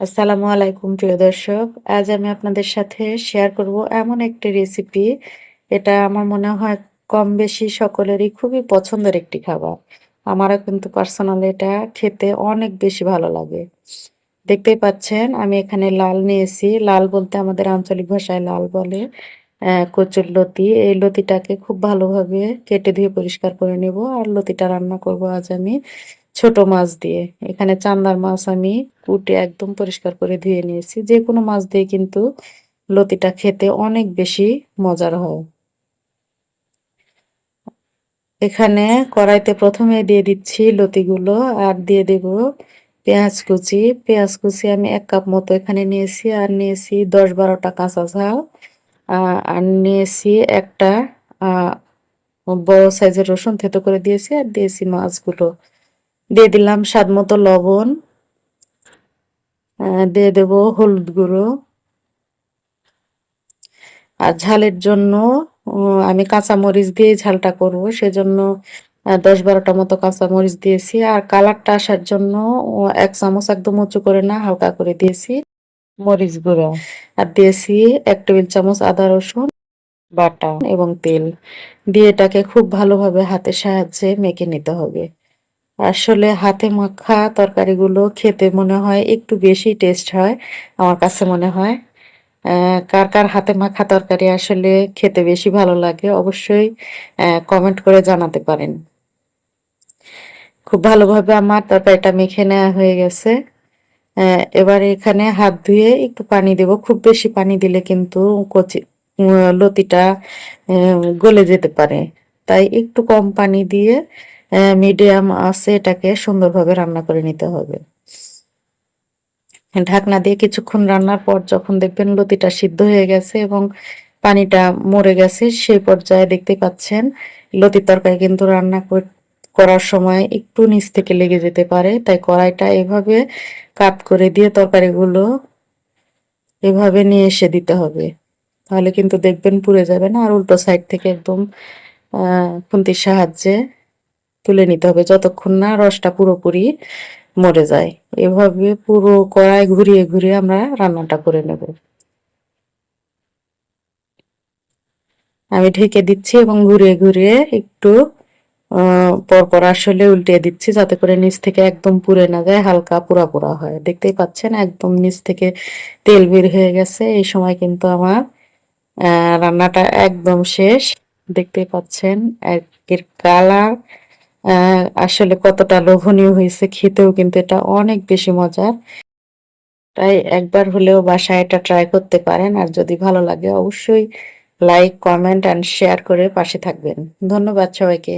আসসালামু আলাইকুম প্রিয় দর্শক। আজ আমি আপনাদের সাথে শেয়ার করব এমন একটি রেসিপি, এটা আমার মনে হয় কম-বেশি সকলেরই খুবই পছন্দের একটি খাবার। আমারও কিন্তু পার্সোনালি এটা খেতে অনেক বেশি ভালো লাগে। দেখতেই পাচ্ছেন আমি এখানে লাল নিয়েছি। লাল বলতে আমাদের আঞ্চলিক ভাষায় লাল বলে। কচুর লতি এই লতিটাকে খুব ভালোভাবে কেটে ধুয়ে পরিষ্কার করে নেব। আর লতিটা রান্না করব আজ আমি ছোট মাছ দিয়ে। এখানে চান্দার মাছ আমি কুটে একদম পরিষ্কার করে ধুয়ে নিয়েছি। যেকোনো মাছ দিয়ে কিন্তু লতিটা খেতে অনেক বেশি মজার হয়। এখানে কড়াইতে প্রথমে দিয়ে দিচ্ছি লতিগুলো আর দিয়ে দেব পেঁয়াজ কুচি। পেঁয়াজ কুচি আমি এক কাপ মতো এখানে নিয়েছি আর নিয়েছি দশ বারোটা কাঁচা ঝাল। আর নিয়েছি একটা বড় সাইজের রসুন থেতো করে দিয়েছি আর দিয়েছি মাছগুলো। দিয়ে দিলাম স্বাদ মতো লবণ। দিয়ে দেব হলুদ গুঁড়ো। আর ঝালের জন্য আমি কাঁচামরিচ দিয়ে ঝালটা করব। সেজন্য আ ১০-১২ টা মতো কাঁচামরিচ দিয়েছি। আর কালারটা আসার জন্য এক চামচ একদম উঁচু করে না, হালকা করে দিয়েছি মরিচ গুঁড়ো আর দিয়েছি এক টেবিল চামচ আদা রসুন বাটা এবং তেল। দিয়ে এটাকে খুব ভালোভাবে হাতের সাহায্যে মেখে নিতে হবে। আসলে হাতে মাখা তরকারিগুলো খেতে মনে হয় একটু বেশি টেস্ট হয়। আমার কাছে মনে হয়। কার, কার হাতে মাখা তরকারি আসলে খেতে বেশি ভালো লাগে অবশ্যই কমেন্ট করে জানাতে পারেন। খুব ভালোভাবে আমার তরকারিটা মেখে নেওয়া হয়ে গেছে। এবার এখানে হাত ধুয়ে একটু পানি দেব। খুব বেশি পানি দিলে কিন্তু কচি লতিটা গলে যেতে পারে। তাই একটু কম পানি দিয়ে মিডিয়াম আছে, এটাকে সুন্দরভাবে রান্না করে নিতে হবে। ঢাকনা দিয়ে কিছুক্ষণ রান্নার পর যখন দেখবেন লতিটা সিদ্ধ হয়ে গেছে এবং পানিটা মরে গেছে সেই পর্যায়ে দেখতে পাচ্ছেন লতির তরকারি কিন্তু রান্না কর করার সময় একটু নিচ থেকে লেগে যেতে পারে। তাই কড়াইটা এভাবে কাত করে দিয়ে তরকারিগুলো এভাবে নিয়ে এসে দিতে হবে। তাহলে কিন্তু দেখবেন পুড়ে যাবে না। আর উল্টো সাইড থেকে একদম খুন্তির সাহায্যে তুলে নিতে হবে যতক্ষণ না রসটা পুরোপুরি মরে যায়। এভাবে পুরো কড়াই ঘুরিয়ে, ঘুরিয়ে আমরা রান্নাটা করে নেব। আমি ঢেকে দিচ্ছি এবং ঘুরিয়ে, ঘুরিয়ে একটু পরপর আসলে উল্টে দিচ্ছি যাতে করে নিচ থেকে একদম পুড়ে না যায় হালকা পোড়া, পোড়া হয়। দেখতেই পাচ্ছেন একদম নিচ থেকে তেল বের হয়ে গেছে। এই সময় কিন্তু আমার রান্নাটা একদম শেষ। দেখতেই পাচ্ছেন এর কালার আসলে কতটা লোভনীয় হয়েছে খেতেও কিন্তু এটা অনেক বেশি মজার। তাই একবার হলেও বাসায় এটা ট্রাই করতে পারেন। আর যদি ভালো লাগে অবশ্যই লাইক, কমেন্ট অ্যান্ড শেয়ার করে পাশে থাকবেন। ধন্যবাদ সবাইকে।